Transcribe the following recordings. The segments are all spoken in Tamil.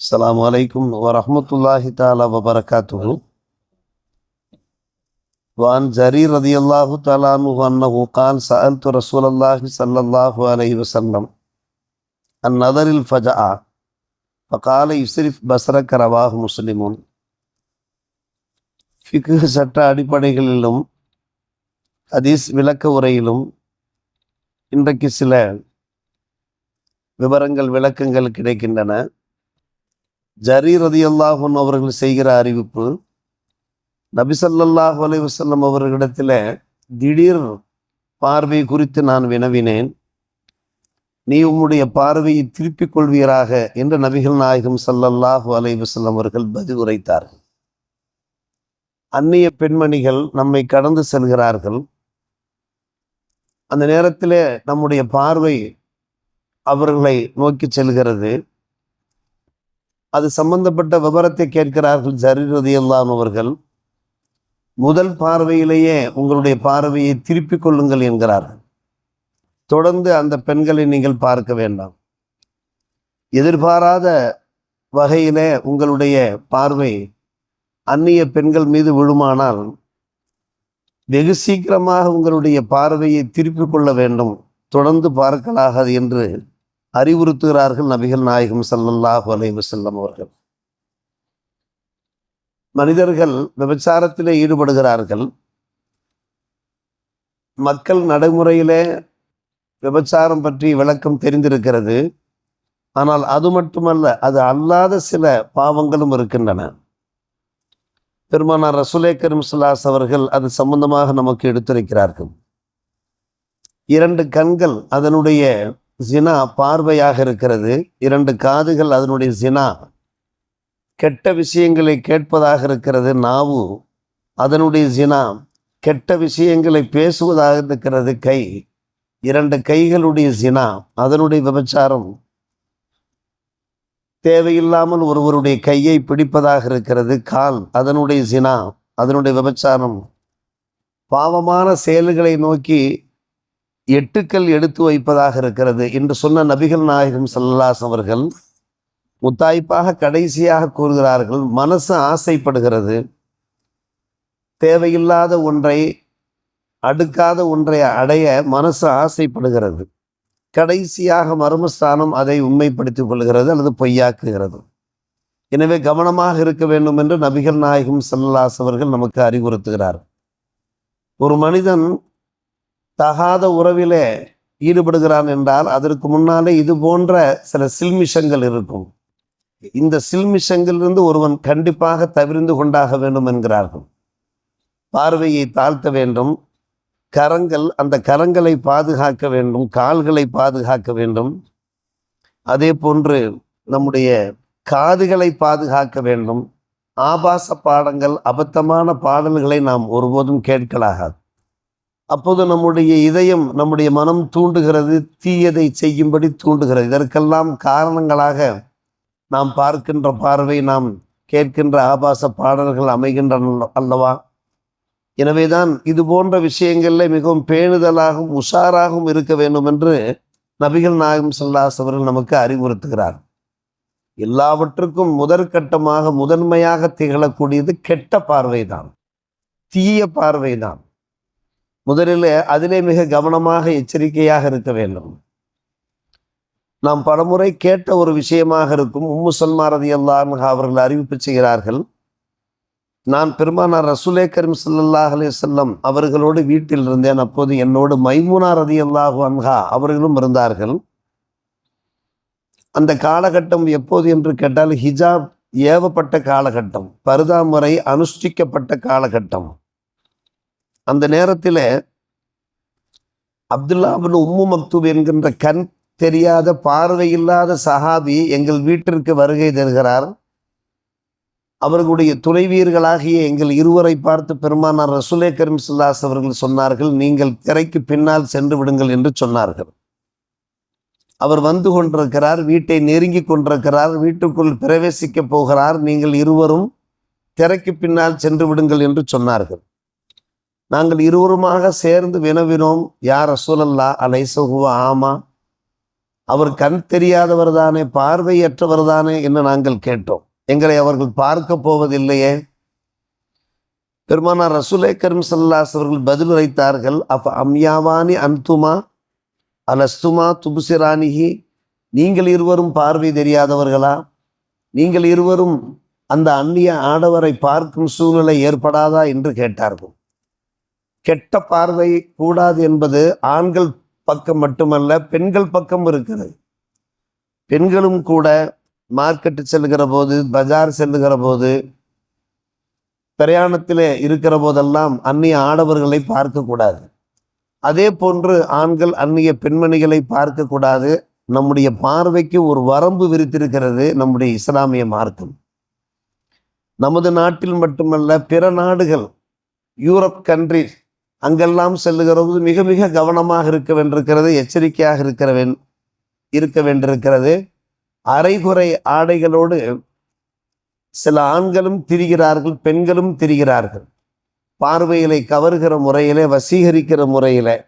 السلام عليكم ورحمة الله تعالى وبركاته وعن جرير رضي الله تعالى عنه أنه قال سألت رسول الله صلى الله عليه وسلم عن نظر الفجأة فقال يسرف بصرك رواه مسلم ஃபிக்கு சட்ட அடிப்படைகளிலும் ஹதீஸ் விளக்க உரையிலும் இன்றைக்கு சில விவரங்கள் விளக்கங்கள் கிடைக்கின்றன ஜரீர் ரதி அல்லாஹன் அவர்கள் செய்கிற அறிவிப்பு நபிசல்லாஹ் அலைஹி வஸல்லம் அவர்களிடத்தில் திடீர் பார்வை குறித்து நான் வினவினேன். நீ உம்முடைய பார்வையை திருப்பிக் கொள்வீராக என்று நபிகள் நாயகம் சல்லல்லாஹு அலைவசல்லம் அவர்கள் பதில் உரைத்தார்கள். அந்நிய பெண்மணிகள் நம்மை கடந்து செல்கிறார்கள். அந்த நேரத்திலே நம்முடைய பார்வை அவர்களை நோக்கி செல்கிறது. அது சம்பந்தப்பட்ட விவரத்தை கேட்கிறார்கள் ஜரீரதியல்லாம் அவர்கள். முதல் பார்வையிலேயே உங்களுடைய பார்வையை திருப்பிக் கொள்ளுங்கள் என்கிறார்கள் தொடர்ந்து அந்த பெண்களை நீங்கள் பார்க்க வேண்டாம். எதிர்பாராத வகையிலே உங்களுடைய பார்வை அந்நிய பெண்கள் மீது விழுமானால் வெகு சீக்கிரமாக உங்களுடைய பார்வையை திருப்பிக் கொள்ள வேண்டும். தொடர்ந்து பார்க்கலாகாது என்று அறிவுறுத்துகிறார்கள் நபிகள் நாயகம் சல்லல்லாஹு அலைவு வஸல்லம் அவர்கள். மனிதர்கள் விபச்சாரத்திலே ஈடுபடுகிறார்கள். மக்கள் நடைமுறையிலே விபச்சாரம் பற்றி விளக்கம் தெரிந்திருக்கிறது. ஆனால் அது மட்டுமல்ல அது அல்லாத சில பாவங்களும் இருக்கின்றன. பெருமானார் ரசுலே கரீம் சுல்லாஸ் அவர்கள் அது சம்பந்தமாக நமக்கு எடுத்துரைக்கிறார்கள். இரண்டு கண்கள் அதனுடைய ஜினா பார்வையாக இருக்கிறது. இரண்டு காதுகள் அதனுடைய ஜினா. கெட்ட விஷயங்களை கேட்பதாக இருக்கிறது. நாவு அதனுடைய ஜினா. கெட்ட விஷயங்களை பேசுவதாக இருக்கிறது. கை. இரண்டு கைகளுடைய ஜினா. அதனுடைய விபச்சாரம். தேவையில்லாமல் ஒருவருடைய கையை பிடிப்பதாக இருக்கிறது. கால் அதனுடைய ஜினா. அதனுடைய விபச்சாரம். பாவமான செயல்களை நோக்கி எட்டுக்கள் எடுத்து வைப்பதாக இருக்கிறது என்று சொன்ன நபிகள் நாயகம் சல்லாஸ் அவர்கள் முத்தாய்ப்பாக கடைசியாக கூறுகிறார்கள் மனசு ஆசைப்படுகிறது தேவையில்லாத ஒன்றை அடுக்காத ஒன்றை அடைய மனசு ஆசைப்படுகிறது. கடைசியாக மர்மஸ்தானம் அதை உண்மைப்படுத்திக் கொள்கிறது அல்லது பொய்யாக்குகிறது. எனவே கவனமாக இருக்க வேண்டும் என்று நபிகள் நாயகம் சல்லாஸ் அவர்கள் நமக்கு அறிவுறுத்துகிறார். ஒரு மனிதன் தகாத உறவிலே ஈடுபடுகிறான் என்றால் அதற்கு முன்னாலே இது போன்ற சில சில்மிஷங்கள் இருக்கும். இந்த சில்மிஷங்களிலிருந்து ஒருவன் கண்டிப்பாக தவிர்ந்து கொண்டாக வேண்டும் என்கிறார்கள். பார்வையை தாழ்த்த வேண்டும். கரங்கள் அந்த கரங்களை பாதுகாக்க வேண்டும். கால்களை பாதுகாக்க வேண்டும். அதே போன்று நம்முடைய காதுகளை பாதுகாக்க வேண்டும். ஆபாச பாடங்கள் அபத்தமான பாடல்களை நாம் ஒருபோதும் கேட்கலாகாது. அப்போது நம்முடைய இதயம் நம்முடைய மனம் தூண்டுகிறது தீயதை செய்யும்படி தூண்டுகிறது. இதற்கெல்லாம் காரணங்களாக நாம் பார்க்கின்ற பார்வை நாம் கேட்கின்ற ஆபாச பாடல்கள் அமைகின்றன அல்லவா? எனவேதான் இது போன்ற விஷயங்களில் மிகவும் பேணுதலாகவும் உஷாராகவும் இருக்க வேண்டும் என்று நபிகள் நாயகம் சொல்லாஸ் அவர்கள் நமக்கு அறிவுறுத்துகிறார். எல்லாவற்றுக்கும் முதற்கட்டமாக முதன்மையாக திகழக்கூடியது கெட்ட பார்வைதான். தீய பார்வைதான். முதலில் அதிலே மிக கவனமாக எச்சரிக்கையாக இருக்க வேண்டும். நாம் பலமுறை கேட்ட ஒரு விஷயமாக இருக்கும். உம்மு சல்மாரதி அல்லாஹ் அவர்கள் அறிவிப்பு செய்கிறார்கள். நான் பெருமானார் ரசூலே கரீம் சல்லாஹ் அலி செல்லம் அவர்களோடு வீட்டில் இருந்தேன். அப்போது என்னோடு மைமுனா ரதி அல்லாஹு அன்ஹா அவர்களும் இருந்தார்கள். அந்த காலகட்டம் எப்போது என்று கேட்டால் ஹிஜாப் ஏவப்பட்ட காலகட்டம். பருதா முறை அனுஷ்டிக்கப்பட்ட காலகட்டம். அந்த நேரத்தில் அப்துல்லாபின் உம்மு மக்தூப் என்கின்ற கண் தெரியாத பார்வையில்லாத சஹாபி எங்கள் வீட்டிற்கு வருகை தருகிறார். அவர்களுடைய துணைவியர்களாகிய எங்கள் இருவரை பார்த்து பெருமானார் ரசுலே கரீம் சுல்லாஸ் அவர்கள் சொன்னார்கள் நீங்கள் திரைக்கு பின்னால் சென்று விடுங்கள் என்று சொன்னார்கள். அவர் வந்து கொண்டிருக்கிறார் வீட்டை நெருங்கி கொண்டிருக்கிறார் வீட்டுக்குள் பிரவேசிக்கப் போகிறார் நீங்கள் இருவரும் திரைக்கு பின்னால் சென்று விடுங்கள் என்று சொன்னார்கள். நாங்கள் இருவருமாக சேர்ந்து வினவினோம் யார் ரசூலல்லா அலைசகுவா ஆமா அவர் கண் தெரியாதவர் தானே பார்வையற்றவர் தானே என்று நாங்கள் கேட்டோம். எங்களை அவர்கள் பார்க்க போவதில்லையே. பெருமானார் ரசூலே கரும் சல்லாஸ் அவர்கள் பதில் உரைத்தார்கள் அப்ப அம்யாவானி அன்துமா? அலஸ்துமா துபுசிராணிகி நீங்கள் இருவரும் பார்வை தெரியாதவர்களா? நீங்கள் இருவரும் அந்த அந்நிய ஆடவரை பார்க்கும் சூழ்நிலை ஏற்படாதா? என்று கேட்டார்கள். கெட்ட பார்வை கூடாது என்பது ஆண்கள் பக்கம் மட்டுமல்ல பெண்கள் பக்கம் இருக்கிறது பெண்களும் கூட மார்க்கெட்டு செல்லுகிற போது பஜார் செல்லுகிற போது பிரயாணத்தில் இருக்கிற போதெல்லாம் அந்நிய ஆடவர்களை பார்க்கக்கூடாது. அதே போன்று ஆண்கள் அந்நிய பெண்மணிகளை பார்க்கக்கூடாது. நம்முடைய பார்வைக்கு ஒரு வரம்பு விரித்திருக்கிறது நம்முடைய இஸ்லாமிய மார்க்கம். நமது நாட்டில் மட்டுமல்ல பிற நாடுகள் யூரோப் கண்ட்ரி அங்கெல்லாம் செல்லுகிற மிக மிக கவனமாக இருக்க வேண்டியிருக்கிறது எச்சரிக்கையாக இருக்கிற வேண் இருக்க வேண்டியிருக்கிறது. அரைகுறை ஆடைகளோடு சில ஆண்களும் திரிகிறார்கள் பெண்களும் திரிகிறார்கள். பார்வைகளை கவர்கிற முறையிலே வசீகரிக்கிற முறையில்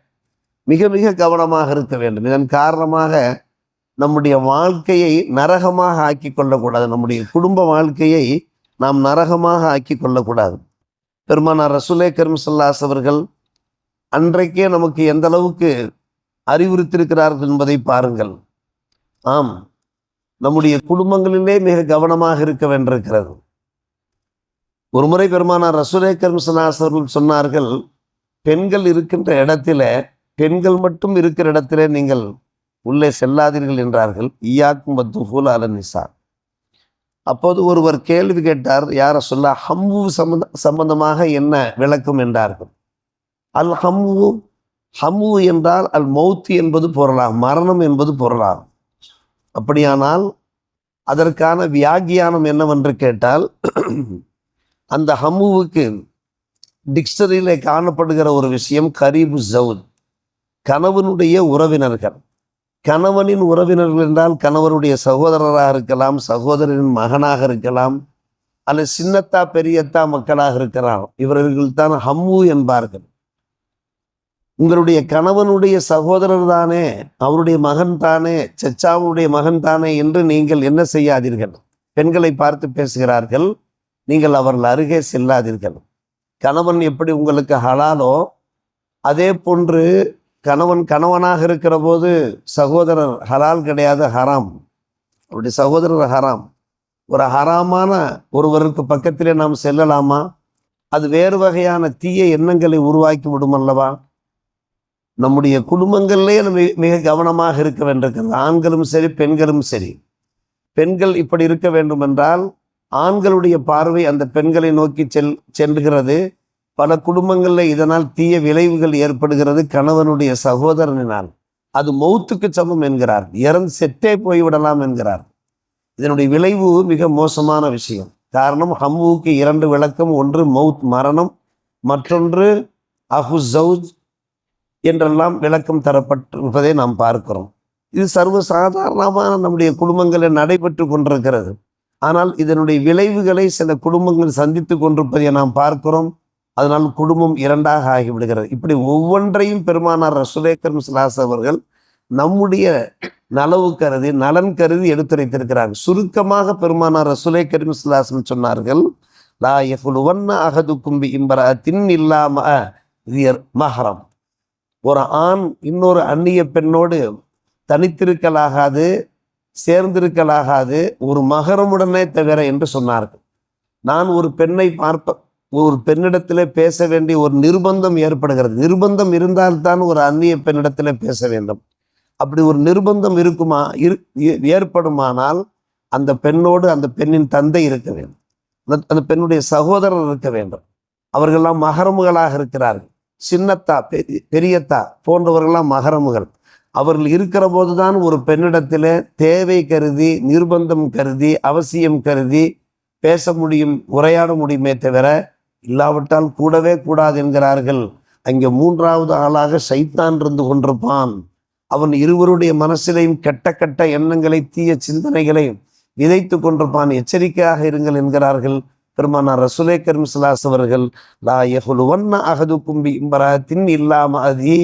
மிக மிக கவனமாக இருக்க வேண்டும். இதன் காரணமாக நம்முடைய வாழ்க்கையை நரகமாக ஆக்கி கொள்ளக்கூடாது. நம்முடைய குடும்ப வாழ்க்கையை நாம் நரகமாக ஆக்கி கொள்ளக்கூடாது. பெருமானார் ரசுலே கரும் சல்லாஸ் அவர்கள் அன்றைக்கே நமக்கு எந்த அளவுக்கு அறிவுறுத்திருக்கிறார்கள் என்பதை பாருங்கள். ஆம் நம்முடைய குடும்பங்களிலே மிக கவனமாக இருக்க வேண்டியிருக்கிறது. ஒரு முறை பெருமானார் ரசுரே கரும் அவர்கள் சொன்னார்கள் பெண்கள் இருக்கின்ற இடத்துல பெண்கள் மட்டும் இருக்கிற இடத்துல நீங்கள் உள்ளே செல்லாதீர்கள் என்றார்கள். ஈயாக்கும் பத்துஃபூல் அல நிசா அப்போது ஒருவர் கேள்வி கேட்டார் யார சொல்ல ஹம்பு சம்பந்த சம்பந்தமாக என்ன விளக்கம்? என்றார்கள். அல் ஹம்மு ஹம்மு என்றால் அல் மௌத்தி என்பது பொருளாகும் மரணம் என்பது பொருளாகும் அப்படியானால் அதற்கான வியாகியானம் என்னவென்று கேட்டால் அந்த ஹம்முவுக்கு டிக்ஷனரியிலே காணப்படுகிற ஒரு விஷயம் கரீபு ஜவுத் கணவனுடைய உறவினர்கள். கணவனின் உறவினர்கள் என்றால் கணவனுடைய சகோதரராக இருக்கலாம் சகோதரனின் மகனாக இருக்கலாம் அல்லது சின்னத்தா பெரியத்தா மக்களாக இருக்கிறார் இவர்கள் தான் ஹம்மு என்பார்கள். உங்களுடைய கணவனுடைய சகோதரர் தானே அவருடைய மகன் தானே சச்சாவுடைய மகன் தானே என்று நீங்கள் என்ன செய்யாதீர்கள்? பெண்களை பார்த்து பேசுகிறார்கள் நீங்கள் அவர்கள் அருகே செல்லாதீர்கள். கணவன் எப்படி உங்களுக்கு ஹலாலோ அதே போன்று கணவன் கணவனாக இருக்கிற போது சகோதரர் ஹலால் கிடையாது ஹராம். அவருடைய சகோதரர் ஹராம். ஒரு ஹராமான ஒருவருக்கு பக்கத்திலே நாம் செல்லலாமா? அது வேறு வகையான தீய எண்ணங்களை உருவாக்கி விடும் அல்லவா? நம்முடைய குடும்பங்களிலே நம்ம மிக கவனமாக இருக்க வேண்டியிருக்கிறது. ஆண்களும் சரி பெண்களும் சரி. பெண்கள் இப்படி இருக்க வேண்டும் என்றால் ஆண்களுடைய பார்வை அந்த பெண்களை நோக்கி செல் செல்கிறது. பல குடும்பங்களில் இதனால் தீய விளைவுகள் ஏற்படுகிறது கணவனுடைய சகோதரனினால் அது மௌத்துக்கு சமம் என்கிறார். இறந்து செத்தே போய்விடலாம் என்கிறார். இதனுடைய விளைவு மிக மோசமான விஷயம். காரணம் ஹம்முவுக்கு இரண்டு விளக்கம் ஒன்று மவுத் மரணம். மற்றொன்று அஹு ஜவுஜ் என்றெல்லாம் விளக்கம் தரப்பட்டிருப்பதை நாம் பார்க்கிறோம். இது சர்வசாதாரணமான நம்முடைய குடும்பங்களில் நடைபெற்று கொண்டிருக்கிறது. ஆனால் இதனுடைய விளைவுகளை சில குடும்பங்கள் சந்தித்து கொண்டிருப்பதை நாம் பார்க்கிறோம். அதனால் குடும்பம் இரண்டாக ஆகிவிடுகிறது. இப்படி ஒவ்வொன்றையும் பெருமானார் ரசுலேக்கரம் சிலாஸ் அவர்கள் நம்முடைய நலவு கருதி நலன் கருதி எடுத்துரைத்திருக்கிறார். சுருக்கமாக பெருமானார் ரசுலே கரீம் சிலாசம் சொன்னார்கள் லா யஃபுலுவன்ன அகது கும்பி இம்பரத்தின் இல்லாம மஹரம். ஒரு ஆண் இன்னொரு அந்நிய பெண்ணோடு தனித்திருக்கலாகாது சேர்ந்திருக்கலாகாது ஒரு மகரமுடனே தவிர என்று சொன்னார்கள். நான் ஒரு பெண்ணை பார்ப்ப ஒரு பெண்ணிடத்தில் பேச வேண்டிய ஒரு நிர்பந்தம் ஏற்படுகிறது. நிர்பந்தம் இருந்தால்தான் ஒரு அந்நிய பெண்ணிடத்தில் பேச வேண்டும். அப்படி ஒரு நிர்பந்தம் இருக்குமா இரு ஏற்படுமானால் அந்த பெண்ணோடு அந்த பெண்ணின் தந்தை இருக்க வேண்டும். அந்த பெண்ணுடைய சகோதரர் இருக்க வேண்டும். அவர்கள்லாம் மகரமுகளாக இருக்கிறார்கள். சின்னத்தா பெரியத்தா போன்றவர்கள்லாம் மகரமுகள். அவர்கள் இருக்கிற போதுதான் ஒரு பெண்ணிடத்தில் தேவை கருதி நிர்பந்தம் கருதி அவசியம் கருதி பேச முடியும் உரையாட முடியுமே தவிர இல்லாவிட்டால் கூடவே கூடாது என்கிறார்கள். அங்கே மூன்றாவது ஆளாக சைத்தான் இருந்து கொண்டிருப்பான். அவன் இருவருடைய மனசிலையும் கெட்ட கெட்ட எண்ணங்களை தீய சிந்தனைகளை விதைத்து கொண்டிருப்பான். எச்சரிக்கையாக இருங்கள் என்கிறார்கள். பெருமானார் ரசுலே கரிம்சலாஸ் அவர்கள் லா யகுலுவன்ன அகது கும்பி இம்பராத்தின் இல்லாம அதி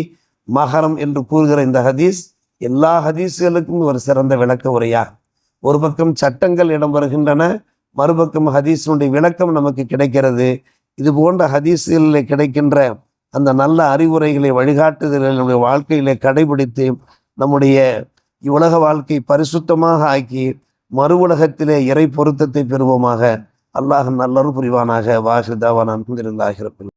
மகரம் என்று கூறுகிற இந்த ஹதீஸ் எல்லா ஹதீஸ்களுக்கும் ஒரு சிறந்த விளக்க உரையா ஒரு பக்கம் சட்டங்கள் இடம் வருகின்றன மறுபக்கம் ஹதீஸினுடைய விளக்கம் நமக்கு கிடைக்கிறது. இது போன்ற ஹதீஸ்களில் கிடைக்கின்ற அந்த நல்ல அறிவுரைகளை வழிகாட்டுதலை நம்முடைய வாழ்க்கையிலே கடைபிடித்து நம்முடைய உலக வாழ்க்கை பரிசுத்தமாக ஆக்கி மறு உலகத்திலே இறை பொருத்தத்தை பெறுவோமாக. அல்லாஹ் நல்லரும் புரிவானாக வாஹிதாவான் அன்பு